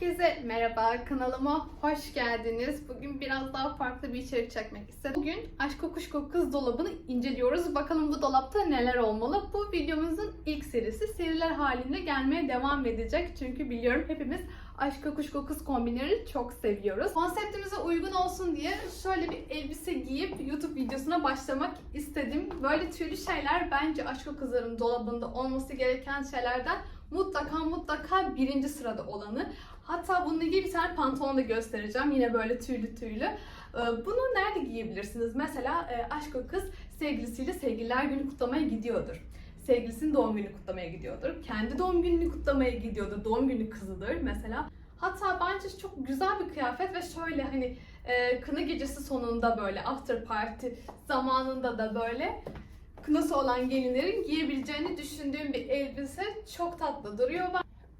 Herkese merhaba, kanalıma hoş geldiniz. Bugün biraz daha farklı bir içerik çekmek istedim. Bugün Aşk Kokuşko Kız Dolabı'nı inceliyoruz. Bakalım bu dolapta neler olmalı? Bu videomuzun ilk serisi. Seriler halinde gelmeye devam edecek. Çünkü biliyorum hepimiz Aşk Kokuşko Kız kombinleri çok seviyoruz. Konseptimize uygun olsun diye şöyle bir elbise giyip YouTube videosuna başlamak istedim. Böyle tüylü şeyler bence Aşk Kızların dolabında olması gereken şeylerden mutlaka mutlaka birinci sırada olanı. Hatta bununla ilgili bir tane pantolon da göstereceğim. Yine böyle tüylü tüylü. Ee, Bunu nerede giyebilirsiniz? Mesela e, aşk o kız sevgilisiyle sevgililer günü kutlamaya gidiyordur. Sevgilisinin doğum günü kutlamaya gidiyordur. Kendi doğum gününü kutlamaya gidiyordur. Doğum günü kızıdır mesela. Hatta bence çok güzel bir kıyafet ve şöyle hani e, kına gecesi sonunda böyle after party zamanında da böyle kınası olan gelinlerin giyebileceğini düşündüğüm bir elbise çok tatlı duruyor.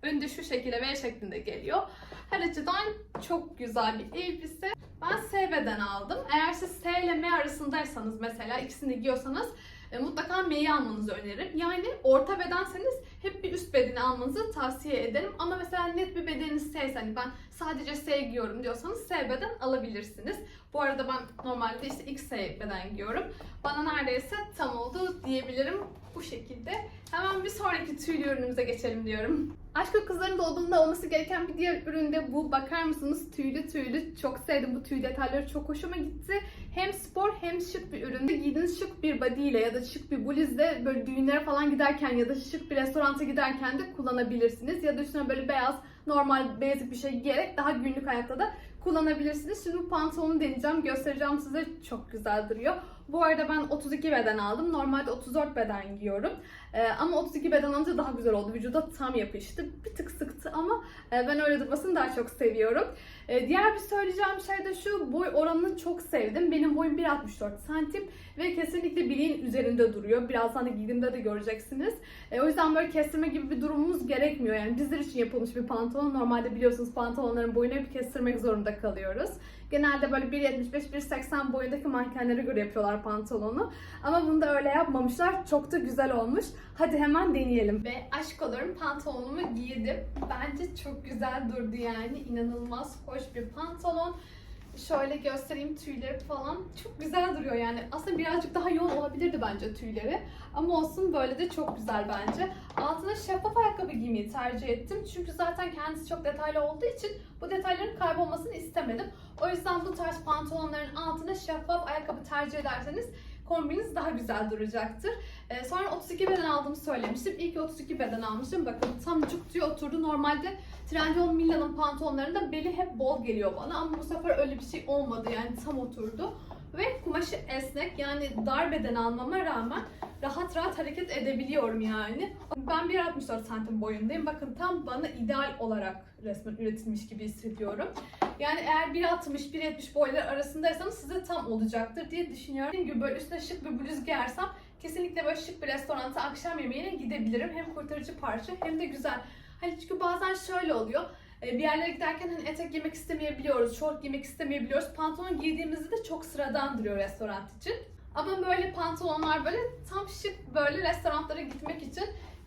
Önde şu şekilde V şeklinde geliyor. Her açıdan çok güzel bir elbise. Ben S beden aldım. Eğer siz S ile M arasındaysanız mesela ikisini giyiyorsanız e, mutlaka M'yi almanızı öneririm. Yani orta bedenseniz hep bir üst bedeni almanızı tavsiye ederim. Ama mesela net bir bedeniniz S hani ben sadece S giyiyorum diyorsanız S beden alabilirsiniz. Bu arada ben normalde işte X S beden giyiyorum. Bana neredeyse tam oldu diyebilirim bu şekilde. Hemen bir sonraki tüylü ürünümüze geçelim diyorum. Aşk ve Kızların dolabında olması gereken bir diğer ürün de bu. Bakar mısınız? Tüylü tüylü. Çok sevdim bu tüy detayları. Çok hoşuma gitti. Hem spor hem şık bir ürün. Giydiğiniz şık bir body ile ya da şık bir bluzle böyle düğünlere falan giderken ya da şık bir restoranta giderken de kullanabilirsiniz. Ya da üstüne böyle beyaz normal basic bir şey giyerek daha günlük hayatta da kullanabilirsiniz. Şimdi bu pantolonu deneyeceğim, göstereceğim size. Çok güzel duruyor. Bu arada ben 32 beden aldım. Normalde 34 beden giyiyorum. Ee, ama 32 beden alınca daha güzel oldu. Vücuda tam yapıştı. Bir tık sıktı ama e, ben öyle durmasını daha çok seviyorum. Ee, diğer bir söyleyeceğim şey de şu. Boy oranını çok sevdim. Benim boyum 1.64 santim ve kesinlikle bileğin üzerinde duruyor. Birazdan da giydiğimde de göreceksiniz. E, o yüzden böyle kestirme gibi bir durumumuz gerekmiyor. Yani bizler için yapılmış bir pantolon. Normalde biliyorsunuz pantolonların boyunu hep kestirmek zorunda kalıyoruz. Genelde böyle 1.75-1.80 boyundaki mankenlere göre yapıyorlar pantolonu. Ama bunu da öyle yapmamışlar. Çok da güzel olmuş. Hadi hemen deneyelim. Ve aşk olurum pantolonumu giydim. Bence çok güzel durdu yani. İnanılmaz hoş bir pantolon. Şöyle göstereyim tüyleri falan. Çok güzel duruyor yani. Aslında birazcık daha yoğun olabilirdi bence tüyleri. Ama olsun böyle de çok güzel bence. Altına şeffaf ayakkabı giymeyi tercih ettim. Çünkü zaten kendisi çok detaylı olduğu için bu detayların kaybolmasını istemedim. O yüzden bu tarz pantolonların altına şeffaf ayakkabı tercih ederseniz kombiniz daha güzel duracaktır. Ee, sonra 32 beden aldığımı söylemiştim. İlk 32 beden almıştım. Bakın tam cuk diye oturdu. Normalde Trendyol Mila'nın pantolonlarında beli hep bol geliyor bana ama bu sefer öyle bir şey olmadı yani tam oturdu. Ve kumaşı esnek yani dar beden almama rağmen rahat rahat hareket edebiliyorum yani. Ben 1.64 santim boyundayım. Bakın tam bana ideal olarak resmen üretilmiş gibi hissediyorum. Yani eğer 1.60-1.70 boyları arasındaysanız size tam olacaktır diye düşünüyorum. Dediğim gibi böyle üstüne şık bir bluz giyersem kesinlikle böyle şık bir restoranta akşam yemeğine gidebilirim. Hem kurtarıcı parça hem de güzel. Hani çünkü bazen şöyle oluyor. E, Bir yerlere giderken hani etek giymek istemeyebiliyoruz, şort giymek istemeyebiliyoruz. Pantolon giydiğimizde de çok sıradan duruyor restoran için. Ama böyle pantolonlar böyle tam şık böyle restoranlara gitmek için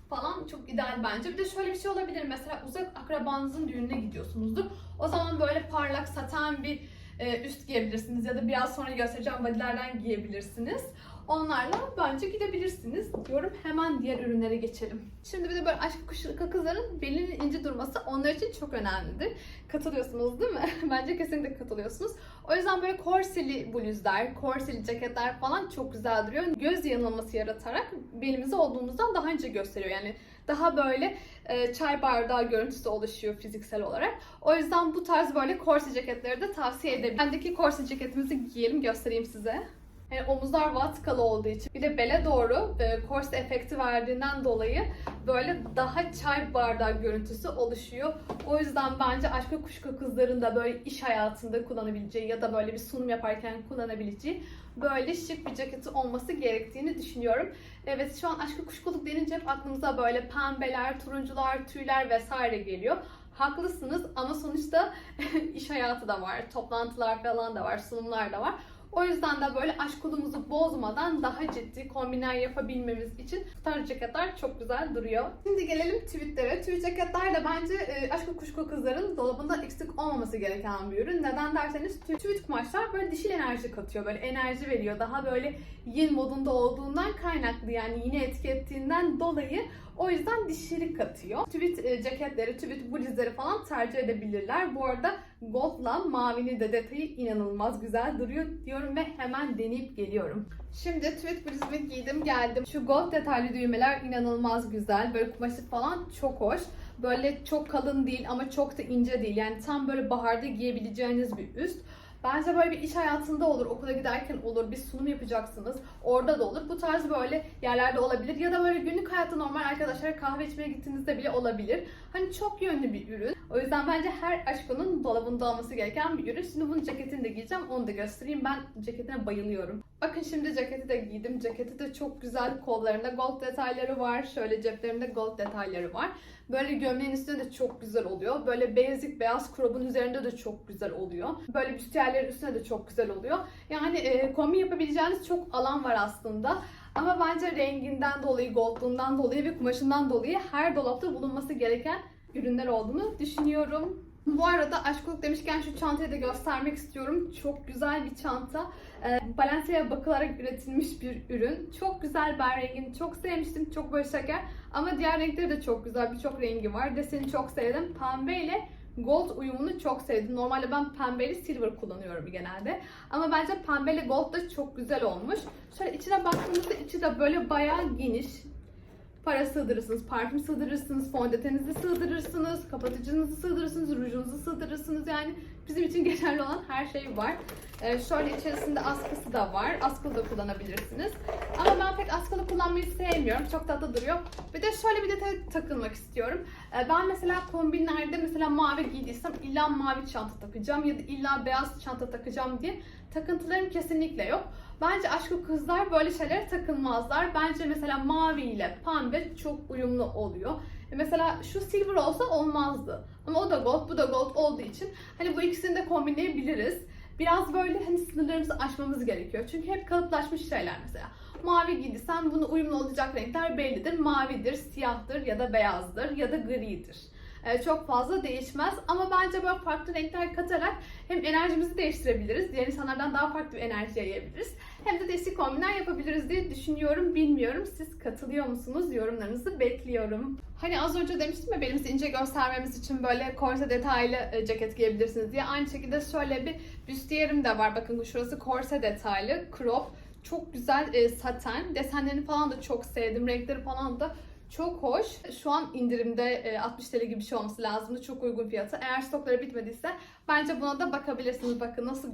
falan çok ideal bence. Bir de şöyle bir şey olabilir. Mesela uzak akrabanızın düğününe gidiyorsunuzdur. O zaman böyle parlak saten bir e, üst giyebilirsiniz ya da biraz sonra göstereceğim bodylerden giyebilirsiniz. Onlarla bence gidebilirsiniz diyorum. Hemen diğer ürünlere geçelim. Şimdi bir de böyle aşk kuşu kızların belinin ince durması onlar için çok önemlidir. Katılıyorsunuz değil mi? Bence kesinlikle katılıyorsunuz. O yüzden böyle korseli bluzlar, korseli ceketler falan çok güzel duruyor. Göz yanılması yaratarak belimizi olduğumuzdan daha önce gösteriyor. Yani daha böyle e, çay bardağı görüntüsü oluşuyor fiziksel olarak. O yüzden bu tarz böyle korse ceketleri de tavsiye ederim. Bendeki korse ceketimizi giyelim göstereyim size. Yani omuzlar vatkalı olduğu için bir de bele doğru e, korse efekti verdiğinden dolayı böyle daha çay bardağı görüntüsü oluşuyor. O yüzden bence aşk ve kuşku kızların da böyle iş hayatında kullanabileceği ya da böyle bir sunum yaparken kullanabileceği böyle şık bir ceketi olması gerektiğini düşünüyorum. Evet şu an aşk ve kuşkuluk denince hep aklımıza böyle pembeler, turuncular, tüyler vesaire geliyor. Haklısınız ama sonuçta iş hayatı da var, toplantılar falan da var, sunumlar da var. O yüzden de böyle aşkulumuzu bozmadan daha ciddi kombinler yapabilmemiz için tarz ceketler çok güzel duruyor. Şimdi gelelim tweetlere. Tweet ceketler de bence e, aşkı kuşku kızların dolabında eksik olmaması gereken bir ürün. Neden derseniz tw- tweet kumaşlar böyle dişil enerji katıyor. Böyle enerji veriyor. Daha böyle yin modunda olduğundan kaynaklı yani yine etikettiğinden dolayı o yüzden dişilik katıyor. Tweet e, ceketleri, tweet bluzları falan tercih edebilirler. Bu arada goldla mavinin de detayı inanılmaz güzel duruyor diyorum ve hemen deneyip geliyorum. Şimdi tweet bluzumu giydim geldim. Şu gold detaylı düğmeler inanılmaz güzel. Böyle kumaşı falan çok hoş. Böyle çok kalın değil ama çok da ince değil. Yani tam böyle baharda giyebileceğiniz bir üst. Bence böyle bir iş hayatında olur, okula giderken olur, bir sunum yapacaksınız. Orada da olur. Bu tarz böyle yerlerde olabilir. Ya da böyle günlük hayatta normal arkadaşlar kahve içmeye gittiğinizde bile olabilir. Hani çok yönlü bir ürün. O yüzden bence her aşkının dolabında olması gereken bir ürün. Şimdi bunun ceketini de giyeceğim. Onu da göstereyim. Ben ceketine bayılıyorum. Bakın şimdi ceketi de giydim. Ceketi de çok güzel. Kollarında gold detayları var. Şöyle ceplerinde gold detayları var. Böyle gömleğin üstünde de çok güzel oluyor. Böyle basic beyaz crop'un üzerinde de çok güzel oluyor. Böyle büstiyerlerin üstünde de çok güzel oluyor. Yani e, kombin yapabileceğiniz çok alan var aslında. Ama bence renginden dolayı, goldluğundan dolayı ve kumaşından dolayı her dolapta bulunması gereken ürünler olduğunu düşünüyorum. Bu arada aşkılık demişken şu çantayı da göstermek istiyorum. Çok güzel bir çanta. E, Balenciaga bakılarak üretilmiş bir ürün. Çok güzel ben rengini çok sevmiştim. Çok böyle şeker. Ama diğer renkleri de çok güzel. Birçok rengi var. Deseni çok sevdim. Pembe ile gold uyumunu çok sevdim. Normalde ben pembeyle silver kullanıyorum genelde. Ama bence pembeyle gold da çok güzel olmuş. Şöyle içine baktığımızda içi de böyle bayağı geniş. Para sığdırırsınız, parfüm sığdırırsınız, fondöteninizi sığdırırsınız, kapatıcınızı sığdırırsınız, rujunuzu sığdırırsınız. Yani bizim için geçerli olan her şey var. Ee, şöyle içerisinde askısı da var. Askılı da kullanabilirsiniz. Ama ben pek askılı kullanmayı sevmiyorum. Çok tatlı duruyor. Bir de şöyle bir detay takılmak istiyorum. Ee, ben mesela kombinlerde mesela mavi giydiysem illa mavi çanta takacağım ya da illa beyaz çanta takacağım diye takıntılarım kesinlikle yok. Bence aşkı kızlar böyle şeylere takılmazlar. Bence mesela mavi ile pembe çok uyumlu oluyor. E Mesela şu silver olsa olmazdı. Ama o da gold, bu da gold olduğu için hani bu ikisini de kombinleyebiliriz. Biraz böyle hani sınırlarımızı aşmamız gerekiyor. Çünkü hep kalıplaşmış şeyler mesela. Mavi giydiysen bunu uyumlu olacak renkler bellidir. Mavidir, siyahtır ya da beyazdır ya da gridir. Ee, çok fazla değişmez ama bence böyle farklı renkler katarak hem enerjimizi değiştirebiliriz, diğer insanlardan daha farklı bir enerji yayabiliriz. Hem de değişik kombinler yapabiliriz diye düşünüyorum, bilmiyorum. Siz katılıyor musunuz? Yorumlarınızı bekliyorum. Hani az önce demiştim ya belimizi ince göstermemiz için böyle korse detaylı e, ceket giyebilirsiniz diye. Aynı şekilde şöyle bir büstiyerim de var. Bakın şurası korse detaylı, crop. Çok güzel e, saten. Desenlerini falan da çok sevdim. Renkleri falan da çok hoş. Şu an indirimde e, 60 TL gibi bir şey olması lazımdı. Çok uygun fiyatı. Eğer stokları bitmediyse bence buna da bakabilirsiniz. Bakın nasıl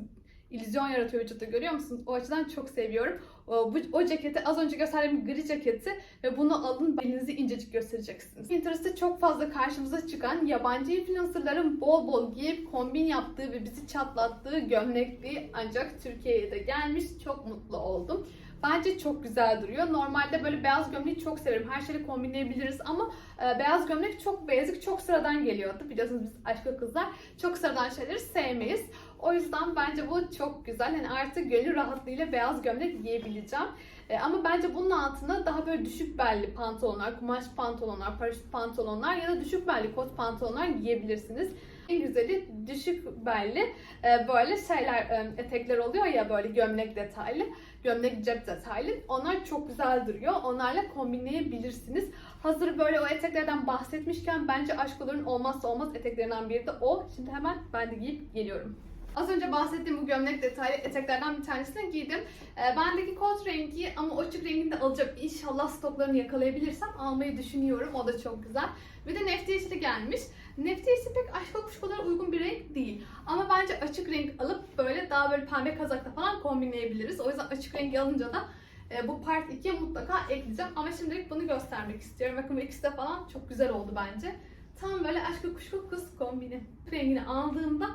illüzyon yaratıyor vücutta görüyor musunuz? O açıdan çok seviyorum. O, bu, o ceketi az önce gösterdiğim gri ceketi ve bunu alın belinizi incecik göstereceksiniz. Pinterest'te çok fazla karşımıza çıkan yabancı influencerların bol bol giyip kombin yaptığı ve bizi çatlattığı gömlekli ancak Türkiye'ye de gelmiş. Çok mutlu oldum. Bence çok güzel duruyor. Normalde böyle beyaz gömleği çok severim. Her şeyle kombinleyebiliriz ama e, beyaz gömlek çok basic, çok sıradan geliyordu. Biliyorsunuz biz aşkı kızlar çok sıradan şeyleri sevmeyiz. O yüzden bence bu çok güzel. Yani artık gönül rahatlığıyla beyaz gömlek giyebileceğim. E, ama bence bunun altına daha böyle düşük belli pantolonlar, kumaş pantolonlar, paraşüt pantolonlar ya da düşük belli kot pantolonlar giyebilirsiniz. En güzeli düşük belli e, böyle şeyler, e, etekler oluyor ya böyle gömlek detaylı, gömlek cep detaylı. Onlar çok güzel duruyor. Onlarla kombinleyebilirsiniz. Hazır böyle o eteklerden bahsetmişken bence aşkoların olmazsa olmaz eteklerinden biri de o. Şimdi hemen ben de giyip geliyorum. Az önce bahsettiğim bu gömlek detaylı eteklerden bir tanesini giydim. Ee, bendeki kot rengi ama açık rengini de alacağım. İnşallah stoklarını yakalayabilirsem almayı düşünüyorum. O da çok güzel. Bir de nefti gelmiş. Nefti yeşili pek aşk kuşkulara uygun bir renk değil. Ama bence açık renk alıp böyle daha böyle pembe kazakla falan kombinleyebiliriz. O yüzden açık rengi alınca da e, bu part 2'ye mutlaka ekleyeceğim. Ama şimdilik bunu göstermek istiyorum. Bakın bu ikisi de falan çok güzel oldu bence. Tam böyle aşk kuşku kız kombini. Rengini aldığımda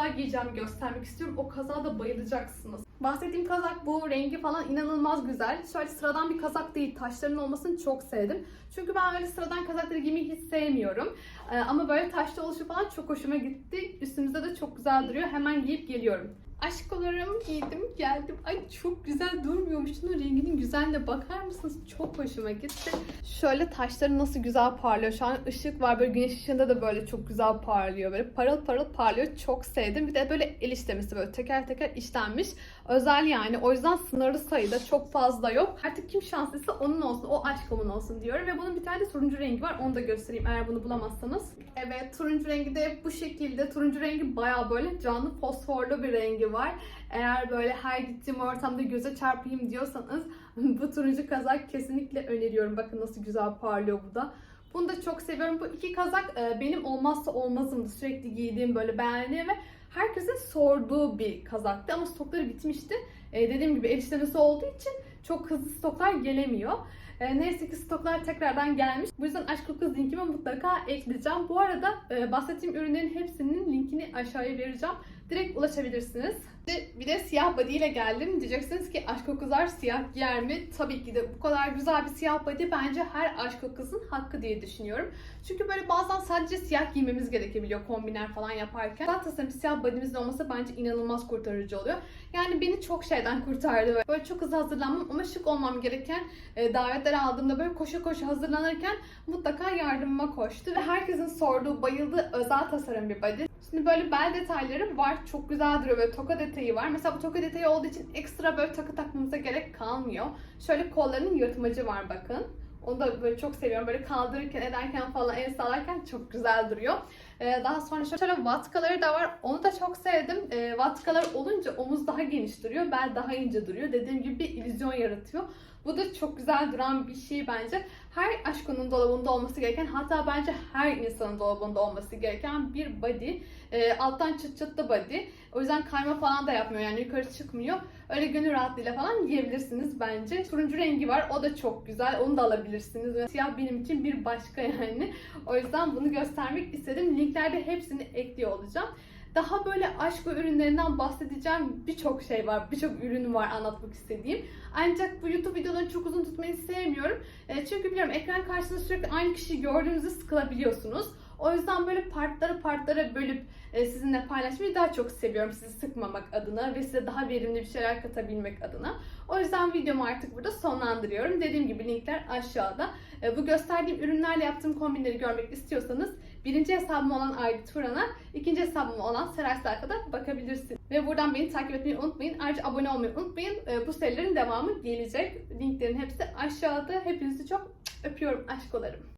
hangi kazağı giyeceğimi göstermek istiyorum. O kazağa da bayılacaksınız. Bahsettiğim kazak bu. Rengi falan inanılmaz güzel. Şöyle sıradan bir kazak değil. Taşların olmasını çok sevdim. Çünkü ben öyle sıradan kazakları giymeyi hiç sevmiyorum. Ee, ama böyle taşlı oluşu falan çok hoşuma gitti. Üstümüzde de çok güzel duruyor. Hemen giyip geliyorum. Aşkolarım giydim geldim. Ay çok güzel durmuyormuş. Şunun renginin güzelliğine bakar mısınız? Çok hoşuma gitti. Şöyle taşları nasıl güzel parlıyor. Şu an ışık var. Böyle güneş ışığında da böyle çok güzel parlıyor. Böyle parıl parıl parlıyor. Çok sevdim. Bir de böyle el işlemesi böyle teker teker işlenmiş. Özel yani. O yüzden sınırlı sayıda çok fazla yok. Artık kim şanslıysa onun olsun. O aşkımın olsun diyorum. Ve bunun bir tane de turuncu rengi var. Onu da göstereyim eğer bunu bulamazsanız. Evet turuncu rengi de bu şekilde. Turuncu rengi baya böyle canlı fosforlu bir rengi var. Eğer böyle her gittiğim ortamda göze çarpayım diyorsanız bu turuncu kazak kesinlikle öneriyorum. Bakın nasıl güzel parlıyor bu da. Bunu da çok seviyorum. Bu iki kazak e, benim olmazsa olmazımdı. Sürekli giydiğim böyle beğendiğim ve herkesin sorduğu bir kazaktı ama stokları bitmişti. E, dediğim gibi el işlemesi olduğu için çok hızlı stoklar gelemiyor. E, neyse ki stoklar tekrardan gelmiş. Bu yüzden Aşk Kokuz linkimi mutlaka ekleyeceğim. Bu arada e, bahsettiğim ürünlerin hepsinin linkini aşağıya vereceğim. Direkt ulaşabilirsiniz. Bir de, siyah body ile geldim. Diyeceksiniz ki aşk kokuzlar siyah giyer mi? Tabii ki de bu kadar güzel bir siyah body bence her aşk kokuzun hakkı diye düşünüyorum. Çünkü böyle bazen sadece siyah giymemiz gerekebiliyor kombinler falan yaparken. Zaten tasarım siyah body'mizin olması bence inanılmaz kurtarıcı oluyor. Yani beni çok şeyden kurtardı. Böyle çok hızlı hazırlanmam ama şık olmam gereken e, davetler aldığımda böyle koşa koşa hazırlanırken mutlaka yardımıma koştu. Ve herkesin sorduğu, bayıldığı özel tasarım bir body. Şimdi böyle bel detayları var. Çok güzel duruyor. Böyle toka detayı var. Mesela bu toka detayı olduğu için ekstra böyle takı takmamıza gerek kalmıyor. Şöyle kollarının yırtmacı var bakın. Onu da böyle çok seviyorum. Böyle kaldırırken ederken falan el sallarken çok güzel duruyor. Ee, daha sonra şöyle vatkaları da var. Onu da çok sevdim. Ee, vatkalar olunca omuz daha geniş duruyor. Bel daha ince duruyor. Dediğim gibi bir illüzyon yaratıyor. Bu da çok güzel duran bir şey bence. Her aşkının dolabında olması gereken hatta bence her insanın dolabında olması gereken bir body. Ee, alttan çıt çıtlı body. O yüzden kayma falan da yapmıyor yani yukarı çıkmıyor. Öyle gönül rahatlığıyla falan giyebilirsiniz bence. Turuncu rengi var o da çok güzel onu da alabilirsiniz. Ve siyah benim için bir başka yani. O yüzden bunu göstermek istedim. Linklerde hepsini ekliyor olacağım. Daha böyle aşk ve ürünlerinden bahsedeceğim birçok şey var, birçok ürün var anlatmak istediğim. Ancak bu YouTube videolarını çok uzun tutmayı sevmiyorum. E, çünkü biliyorum ekran karşısında sürekli aynı kişiyi gördüğünüzde sıkılabiliyorsunuz. O yüzden böyle partlara partlara bölüp e, sizinle paylaşmayı daha çok seviyorum. Sizi sıkmamak adına ve size daha verimli bir şeyler katabilmek adına. O yüzden videomu artık burada sonlandırıyorum. Dediğim gibi linkler aşağıda. E, bu gösterdiğim ürünlerle yaptığım kombinleri görmek istiyorsanız birinci hesabım olan Aygıt Turan'a, ikinci hesabım olan Seray Sarka'da bakabilirsiniz. Ve buradan beni takip etmeyi unutmayın. Ayrıca abone olmayı unutmayın. E, bu serilerin devamı gelecek. Linklerin hepsi aşağıda. Hepinizi çok öpüyorum aşkolarım.